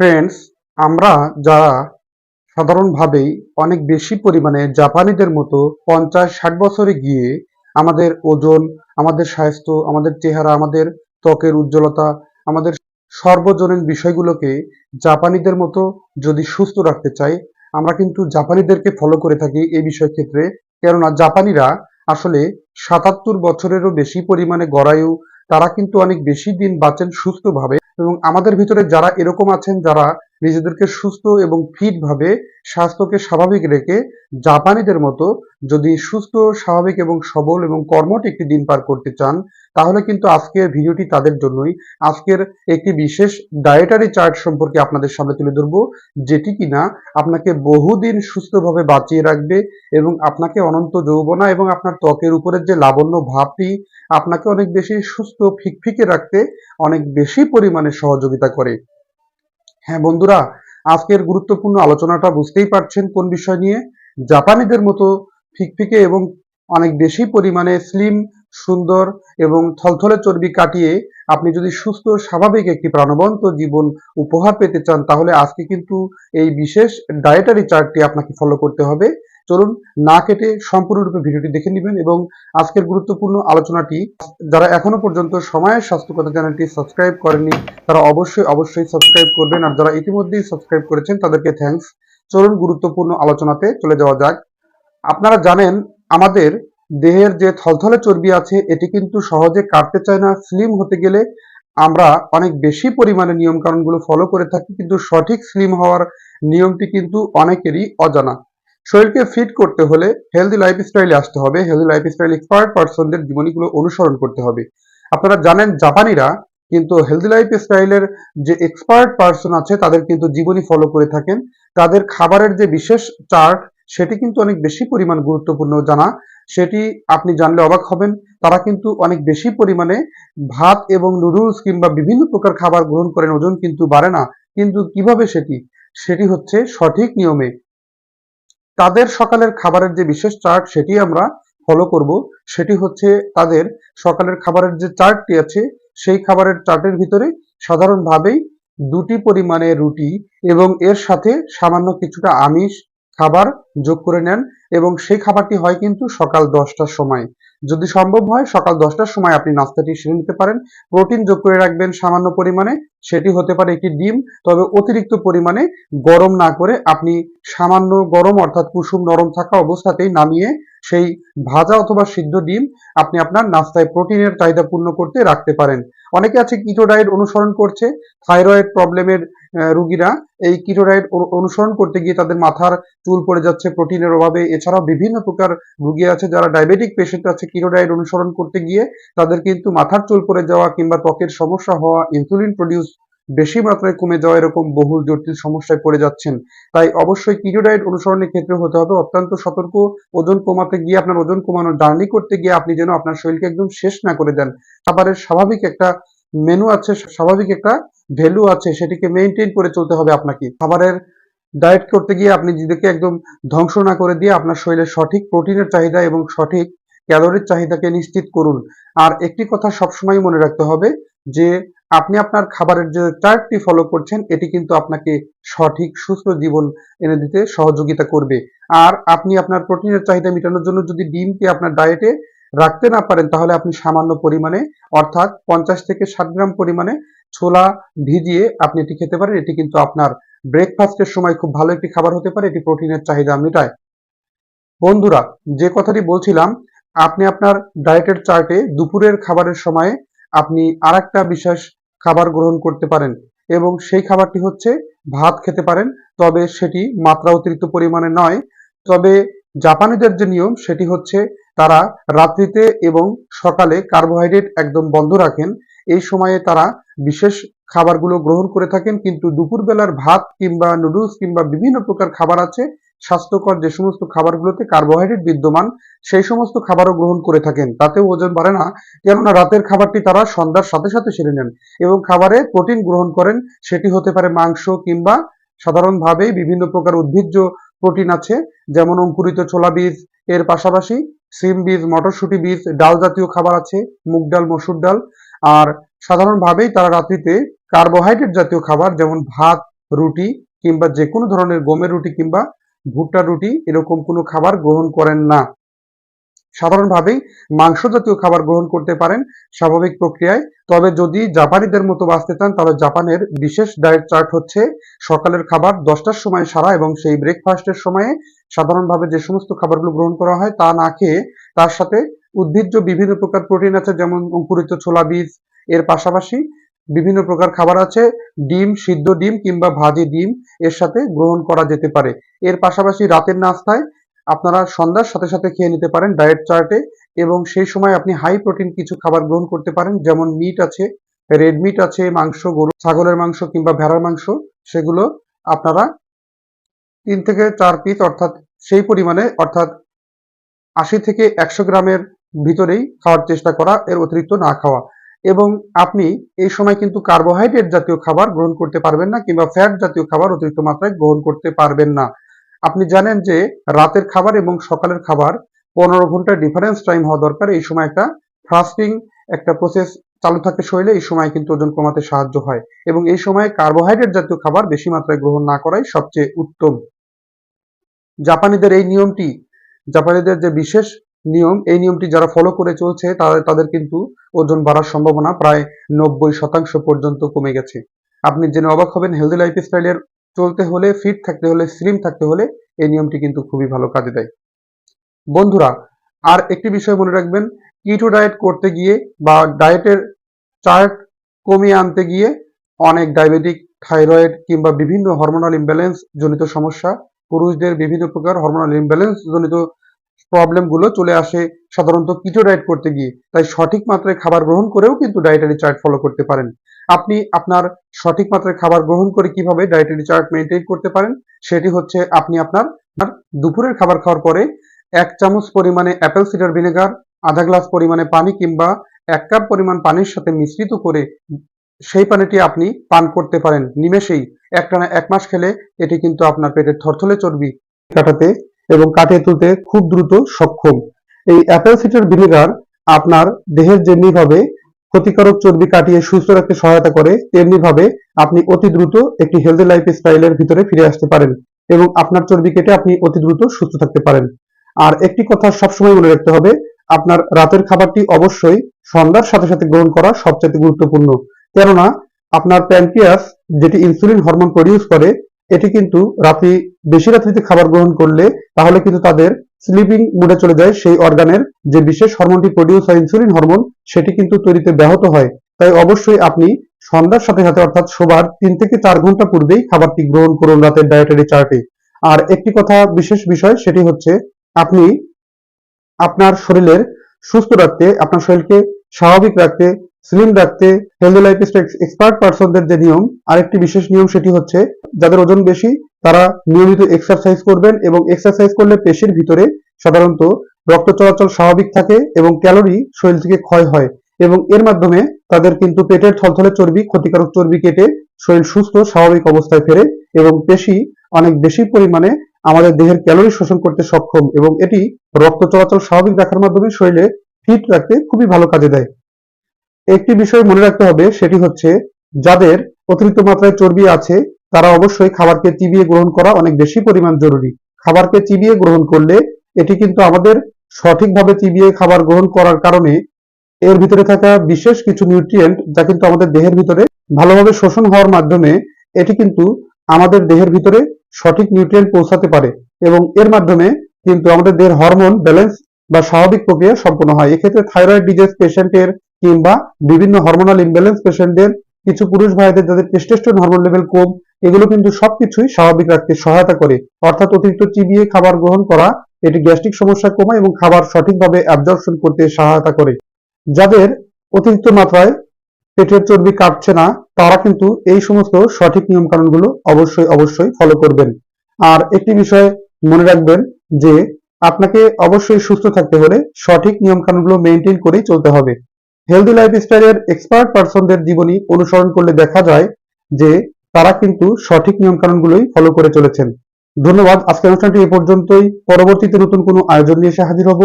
Friends আমরা যারা সাধারণভাবেই অনেক বেশি পরিমাণে জাপানিদের মতো পঞ্চাশ ষাট বছরে গিয়ে আমাদের ওজন, আমাদের স্বাস্থ্য, আমাদের চেহারা, আমাদের ত্বকের উজ্জ্বলতা, আমাদের সর্বজনীন বিষয়গুলোকে জাপানিদের মতো যদি সুস্থ রাখতে চাই, আমরা কিন্তু জাপানিদেরকে ফলো করে থাকি এই বিষয় ক্ষেত্রে। কেননা জাপানিরা আসলে সাতাত্তর বছরেরও বেশি পরিমাণে গড়ায়ু, তারা কিন্তু অনেক বেশি দিন বাঁচেন সুস্থভাবে। এবং আমাদের ভিতরে যারা এরকম আছেন যারা নিজেদেরকে সুস্থ এবং ফিটভাবে স্বাস্থ্যকে স্বাভাবিক রেখে জাপানিদের মতো যদি সুস্থ, স্বাভাবিক এবং সবল এবং কর্মঠ একটি দিন পার করতে চান, তাহলে কিন্তু আজকের ভিডিওটি তাদের জন্যই। আজকের একটি বিশেষ ডায়েটারি চার্ট সম্পর্কে আপনাদের সামনে তুলে ধরবো, যেটি কিনা আপনাকে বহুদিন সুস্থভাবে বাঁচিয়ে রাখবে এবং আপনাকে অনন্ত যৌবনা এবং আপনার ত্বকের উপরের যে লাবণ্য ভাবটি আপনাকে অনেক বেশি সুস্থ, ফিকফিকে রাখতে অনেক বেশি পরিমাণে সহযোগিতা করে। হ্যাঁ বন্ধুরা, আজকের গুরুত্বপূর্ণ আলোচনাটা বুঝতেই পারছেন কোন বিষয় নিয়ে? জাপানিদের মতো ফিকফিকে এবং অনেক বেশি পরিমাণে স্লিম, সুন্দর এবং থলথলে চর্বি কাটিয়ে আপনি যদি সুস্থ স্বাভাবিক একটি প্রাণবন্ত জীবন উপহার পেতে চান, তাহলে আজকে কিন্তু এই বিশেষ ডায়েটারি চার্টটি আপনাকে ফলো করতে হবে। চলুন না কেটে সম্পূর্ণরূপে ভিডিওটি দেখে নেবেন এবং আজকের গুরুত্বপূর্ণ আলোচনাটি যারা এখনও পর্যন্ত সময়ের স্বাস্থ্যকতা চ্যানেলটি সাবস্ক্রাইব করেনি তারা অবশ্যই অবশ্যই সাবস্ক্রাইব করবেন। আর যারা ইতিমধ্যেই সাবস্ক্রাইব করেছেন, তাদেরকে থ্যাঙ্কস চলুন গুরুত্বপূর্ণ আলোচনাতে চলে যাওয়া যাক। আপনারা জানেন, আমাদের দেহের যে থলথলে চর্বি আছে, এটি কিন্তু সহজে কাটতে চায় না। স্লিম হতে গেলে আমরা অনেক বেশি পরিমাণে নিয়ম কানুনগুলো ফলো করে থাকি, কিন্তু সঠিক স্লিম হওয়ার নিয়মটি কিন্তু অনেকেরই অজানা। শরীরকে ফিট করতে হলে হেলদি লাইফস্টাইলে আসতে হবে। হেলদি লাইফস্টাইল এক্সপার্ট পার্সনদের জীবনীগুলো অনুসরণ করতে হবে। আপনারা জানেন জাপানিরা কিন্তু হেলদি লাইফস্টাইলের যে এক্সপার্ট পার্সন আছে, তাদের কিন্তু জীবনী ফলো করে থাকেন। তাদের খাবারের যে বিশেষ চার্ট, সেটি কিন্তু অনেক বেশি পরিমাণ গুরুত্বপূর্ণ জানা। সেটি আপনি জানলে অবাক হবেন। তারা কিন্তু অনেক বেশি পরিমাণে ভাত এবং নুডলস কিংবা বিভিন্ন প্রকার খাবার গ্রহণ করেন, ওজন কিন্তু বাড়ে না। কিন্তু কীভাবে সেটি? সেটি হচ্ছে সঠিক নিয়মে তাদের সকালের খাবারের যে বিশেষ চার্ট সেটি আমরা ফলো করব। সেটি হচ্ছে তাদের সকালের খাবারের যে চার্টটি আছে, সেই খাবারের চার্টের ভিতরে সাধারণভাবেই দুটি পরিমাণে রুটি এবং এর সাথে সামান্য কিছুটা আমিষ খাবার যোগ করে নেন এবং সেই খাবারটি হয় কিন্তু সকাল দশটার সময়। যদি সম্ভব হয়, সকাল দশটার সময় আপনি নাস্তাটি সেরে নিতে পারেন। প্রোটিন যোগ করে রাখবেন সামান্য পরিমাণে। সেটি হতে পারে একটি ডিম, তবে অতিরিক্ত পরিমাণে গরম না করে আপনি সামান্য গরম অর্থাৎ কুসুম নরম থাকা অবস্থাতেই নামিয়ে সেই ভাজা অথবা সিদ্ধ ডিম আপনি আপনার নাস্তায় প্রোটিনের চাহিদা পূর্ণ করতে রাখতে পারেন। অনেকে আছে কিটো অনুসরণ করছে, থাইরয়েড প্রবলেমের রুগীরা এই কিটো অনুসরণ করতে গিয়ে তাদের মাথার চুল পড়ে যাচ্ছে, প্রোটিনের অভাবে। এছাড়াও বিভিন্ন প্রকার রুগী আছে যারা ডায়াবেটিক পেশেন্ট আছে কিটো অনুসরণ করতে গিয়ে তাদের কিন্তু মাথার চুল পড়ে যাওয়া কিংবা ত্বকের সমস্যা হওয়া, ইনসুলিন প্রডিউস বেশি মাত্রায় কমে যাওয়া এরকম বহু জটিল সমস্যায় পড়ে যাচ্ছেন। তাই অবশ্যই কিটো ডায়েট অনুসরণের ক্ষেত্রে হতে হবে। অত্যন্ত সতর্ক, ওজন কমাতে গিয়ে আপনার ওজন কমানোর জার্নি করতে গিয়ে আপনি যেন আপনার শরীরকে একদম শেষ না করে দেন। খাবারের স্বাভাবিক একটা মেনু আছে, স্বাভাবিক একটা ভ্যালু আছে, সেটিকে মেনটেন করে চলতে হবে আপনাকে। খাবারের ডায়েট করতে গিয়ে আপনি নিজেকে একদম ধ্বংস না করে দিয়ে আপনার শরীরের সঠিক প্রোটিনের চাহিদা এবং সঠিক ক্যালোরির চাহিদাকে নিশ্চিত করুন। আর একটি কথা সবসময় মনে রাখতে হবে যে আপনি আপনার খাবারের যে চার্টটি ফলো করছেন, এটি কিন্তু আপনাকে সঠিক, সুস্থ জীবন এনে দিতে সহযোগিতা করবে। আর আপনি আপনার প্রোটিনের চাহিদা মেটানোর জন্য যদি ডিমকে আপনার ডায়েটে রাখতে না পারেন, তাহলে আপনি সামান্য পরিমাণে, অর্থাৎ পঞ্চাশ থেকে ষাট গ্রাম পরিমাণে ছোলা ভিজিয়ে আপনি এটি খেতে পারেন। এটি কিন্তু আপনার ব্রেকফাস্টের সময় খুব ভালো একটি খাবার হতে পারে, এটি প্রোটিনের চাহিদা মেটায়। বন্ধুরা, যে কথাটি বলছিলাম, আপনি আপনার ডায়েটের চার্টে দুপুরের খাবারের সময়ে আপনি আর একটা বিশেষ খাবার গ্রহণ করতে পারেন এবং সেই খাবারটি হচ্ছে ভাত খেতে পারেন, তবে সেটি মাত্রা অতিরিক্ত পরিমাণে নয়। তবে জাপানিদের যে নিয়ম, সেটি হচ্ছে তারা রাত্রিতে এবং সকালে কার্বোহাইড্রেট একদম বন্ধ রাখেন। এই সময়ে তারা বিশেষ খাবারগুলো গ্রহণ করে থাকেন, কিন্তু দুপুরবেলার ভাত কিংবা নুডলস কিংবা বিভিন্ন প্রকার খাবার আছে স্বাস্থ্যকর যে সমস্ত খাবারগুলোতে কার্বোহাইড্রেট বিদ্যমান, সেই সমস্ত খাবারও গ্রহণ করে থাকেন। তাতেও ওজন বাড়ে না, কেননা রাতের খাবারটি তারা সন্ধ্যার সাথে সাথে সেরে নেন এবং খাবারে প্রোটিন গ্রহণ করেন। সেটি হতে পারে মাংস কিংবা সাধারণভাবেই বিভিন্ন প্রকার উদ্ভিজ্জ প্রোটিন আছে, যেমন অঙ্কুরিত ছোলা বীজ, এর পাশাপাশি সিম বীজ, মটরশুঁটি বীজ, ডাল জাতীয় খাবার আছে, মুগ ডাল, মসুর ডাল। আর সাধারণভাবেই তারা রাত্রিতে কার্বোহাইড্রেট জাতীয় খাবার, যেমন ভাত, রুটি কিংবা যে কোনো ধরনের গমের রুটি কিংবা ভুট্টা, রুটি এরকম কোনো খাবার গ্রহণ করেন না। সাধারণভাবেই মাংস জাতীয় খাবার গ্রহণ করতে পারেন স্বাভাবিক প্রক্রিয়ায়। তবে যদি জাপানিদের মতো বাঁচতে চান, তাহলে জাপানের বিশেষ ডায়েট চার্ট হচ্ছে সকালের খাবার দশটার সময় সারা এবং সেই ব্রেকফাস্টের সময়ে সাধারণভাবে যে সমস্ত খাবারগুলো গ্রহণ করা হয় তা না খেয়ে তার সাথে উদ্ভিজ্জ বিভিন্ন প্রকার প্রোটিন আছে, যেমন অঙ্কুরিত ছোলা বীজ। এর পাশাপাশি বিভিন্ন প্রকার খাবার আছে, ডিম, সিদ্ধ ডিম কিংবা ভাজি ডিম এর সাথে গ্রহণ করা যেতে পারে। এর পাশাপাশি রাতের নাস্তায় আপনারা সন্ধ্যার সাথে সাথে খেয়ে নিতে পারেন ডায়েট চার্টে এবং সেই সময় আপনি হাই প্রোটিন কিছু খাবার গ্রহণ করতে পারেন, যেমন মিট আছে রেড মিট আছে, মাংস, গরু, ছাগলের মাংস কিংবা ভেড়ার মাংস, সেগুলো আপনারা তিন থেকে চার পিস অর্থাৎ সেই পরিমাণে অর্থাৎ আশি থেকে একশো গ্রামের ভিতরেই খাওয়ার চেষ্টা করা, এর অতিরিক্ত না খাওয়া। এবং আপনি এই সময় কিন্তু কার্বোহাইড্রেট জাতীয় খাবার গ্রহণ করতে পারবেন না কিংবা ফ্যাট জাতীয় খাবার অতিরিক্ত মাত্রায় গ্রহণ করতে পারবেন না। আপনি জানেন যে রাতের খাবার এবং সকালের খাবার পনেরো ঘণ্টা ডিফারেন্স টাইম হওয়া দরকার। এই সময় একটা ফাস্টিং একটা প্রসেস চালু থাকে শরীরে এই সময় কিন্তু ওজন কমাতে সাহায্য হয় এবং এই সময় কার্বোহাইড্রেট জাতীয় খাবার বেশি মাত্রায় গ্রহণ না করাই সবচেয়ে উত্তম। জাপানিদের এই নিয়মটি, জাপানিদের যে বিশেষ নিয়ম। এই নিয়মটি যারা ফলো করে চলছে, তাদের কিন্তু ওজন বাড়ার সম্ভাবনা প্রায় নব্বই শতাংশ পর্যন্ত কমে গেছে। আপনি জেনে অবাক হবেন হেলদি লাইফ স্টাইলের চলতে হলে ফিট থাকতে হলে স্লিম থাকতে হলে এই নিয়মটি কিন্তু খুবই ভালো কাজে দেয়। বন্ধুরা, আর একটি বিষয় মনে রাখবেন কিটো ডায়েট করতে গিয়ে বা ডায়েটের চার্ট কমিয়ে আনতে গিয়ে অনেক ডায়াবেটিক থাইরয়েড কিংবা বিভিন্ন হরমোনাল ইমব্যালেন্স জনিত সমস্যা, পুরুষদের বিভিন্ন প্রকার হরমোনাল ইমব্যালেন্স জনিত প্রবলেমগুলো চলে আসে সাধারণত কিটো ডায়েট করতে গিয়ে। তাই সঠিক মাত্রায় খাবার গ্রহণ করেও কিন্তু ডায়েটারি চার্ট ফলো করতে পারেন। আপনি আপনার সঠিক মাত্রায় খাবার গ্রহণ করে কীভাবে ডায়েটারি চার্ট মেনটেন করতে পারেন, সেটি হচ্ছে আপনি আপনার দুপুরের খাবার খাওয়ার পরে এক চামচ পরিমাণে অ্যাপেল সিডার ভিনেগার আধা গ্লাস পরিমাণে পানি কিংবা এক কাপ পরিমাণ পানির সাথে মিশ্রিত করে সেই পানিটি আপনি পান করতে পারেন। নিমেষেই একটানা এক মাস খেলে এটি কিন্তু আপনার পেটের থরথলে চর্বি কাটাতে এবং কাটিয়ে তুলতে খুব দ্রুত সক্ষম। এই অ্যাপেল সিডার ভিনেগার আপনার দেহের যেমনি ভাবে ক্ষতিকারক চর্বি কাটিয়ে সুস্থ রাখতে সহায়তা করে তেমনি ভাবে আপনি অতি দ্রুত একটি হেলদি লাইফ স্টাইলের ভিতরে ফিরে আসতে পারেন এবং আপনার চর্বি কেটে আপনি অতি দ্রুত সুস্থ থাকতে পারেন। আর একটি কথা সবসময় মনে রাখতে হবে, আপনার রাতের খাবারটি অবশ্যই সন্ধ্যার সাথে সাথে গ্রহণ করা সবচেয়ে গুরুত্বপূর্ণ। কেননা, আপনার প্যানক্রিয়াস যেটি ইনসুলিন হরমোন প্রডিউস করে এটি কিন্তু রাত্রি বেশি রাত্রিতে খাবার গ্রহণ করলে তাহলে কিন্তু তাদের স্লিপিং মুডে চলে যায়, সেই অর্গানের যে বিশেষ হরমোনটি প্রডিউস হয় ইনসুলিন হরমোন সেটি কিন্তু তৈরিতে ব্যাহত হয়। তাই অবশ্যই আপনি সন্ধ্যার সাথে সাথে অর্থাৎ শোবার তিন থেকে চার ঘণ্টা পূর্বেই খাবারটি গ্রহণ করুন রাতের ডায়েটারি চার্টে আর একটি কথা বিশেষ বিষয়, সেটি হচ্ছে আপনি আপনার শরীরের সুস্থ রাখতে, আপনার শরীরকে স্বাভাবিক রাখতে স্লিম রাখতে হেলদি লাইফ এক্সপার্ট পার্সনদের যে নিয়ম, আরেকটি বিশেষ নিয়ম সেটি হচ্ছে যাদের ওজন বেশি, তারা নিয়মিত এক্সারসাইজ করবেন এবং এক্সারসাইজ করলে পেশির ভিতরে সাধারণত রক্ত চলাচল স্বাভাবিক থাকে এবং ক্যালোরি শরীর থেকে ক্ষয় হয় এবং এর মাধ্যমে তাদের কিন্তু পেটের থলথলে চর্বি, ক্ষতিকারক চর্বি কেটে শরীর সুস্থ, স্বাভাবিক অবস্থায় ফেরে এবং পেশি অনেক বেশি পরিমাণে আমাদের দেহের ক্যালোরি শোষণ করতে সক্ষম এবং এটি রক্ত চলাচল স্বাভাবিক রাখার মাধ্যমে শরীরে ফিট রাখতে খুবই ভালো কাজে দেয়। একটি বিষয় মনে রাখতে হবে, সেটি হচ্ছে যাদের অতিরিক্ত মাত্রায় চর্বি আছে, তারা অবশ্যই খাবারকে চিবিয়ে গ্রহণ করা অনেক বেশি পরিমাণ জরুরি। খাবারকে চিবিয়ে গ্রহণ করলে এটি কিন্তু আমাদের সঠিকভাবে চিবিয়ে খাবার গ্রহণ করার কারণে এর ভিতরে থাকা বিশেষ কিছু নিউট্রিয়েন্ট যা কিন্তু আমাদের দেহের ভিতরে ভালোভাবে শোষণ হওয়ার মাধ্যমে এটি কিন্তু আমাদের দেহের ভিতরে সঠিক নিউট্রিয়েন্ট পৌঁছাতে পারে এবং এর মাধ্যমে কিন্তু আমাদের দেহের হরমোন ব্যালেন্স বা স্বাভাবিক প্রক্রিয়া সম্পন্ন হয়। এক্ষেত্রে থাইরয়েড ডিজিজ পেশেন্টের কিংবা বিভিন্ন হরমোনাল ইমব্যালেন্স পেশেন্টদের কিছু পুরুষ ভাইদের যাদের টেস্টোস্টেরন হরমোন লেভেল কম, এগুলো কিন্তু সবকিছুই স্বাভাবিক রাখতে সহায়তা করে। অর্থাৎ অতিরিক্ত চিবিয়ে খাবার গ্রহণ করা, এটি গ্যাস্ট্রিক সমস্যা কমায় এবং খাবার সঠিকভাবে অ্যাবজর্পশন করতে সহায়তা করে। যাদের অতিরিক্ত মাত্রায় পেটের চর্বি কাটছে না, তারা কিন্তু এই সমস্ত সঠিক নিয়ম কানুনগুলো অবশ্যই অবশ্যই ফলো করবেন। আর একটি বিষয় মনে রাখবেন যে, আপনাকে অবশ্যই সুস্থ থাকতে হলে সঠিক নিয়ম কানুনগুলো মেনটেন করেই চলতে হবে। হেলদি লাইফস্টাইলের এক্সপার্ট পার্সনদের জীবনী অনুসরণ করলে দেখা যায় যে তারা কিন্তু সঠিক নিয়ম কানুনগুলোই ফলো করে চলেছেন। ধন্যবাদ। আজকের অনুষ্ঠানটি এ পর্যন্তই। পরবর্তীতে নতুন কোনো আয়োজন নিয়ে এসে হাজির হব।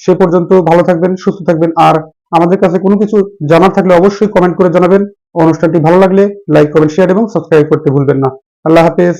সে পর্যন্ত ভালো থাকবেন, সুস্থ থাকবেন। আর আমাদের কাছে কোনো কিছু জানার থাকলে অবশ্যই কমেন্ট করে জানাবেন। অনুষ্ঠানটি ভালো লাগলে লাইক কমেন্ট শেয়ার এবং সাবস্ক্রাইব করতে ভুলবেন না। আল্লাহ হাফেজ।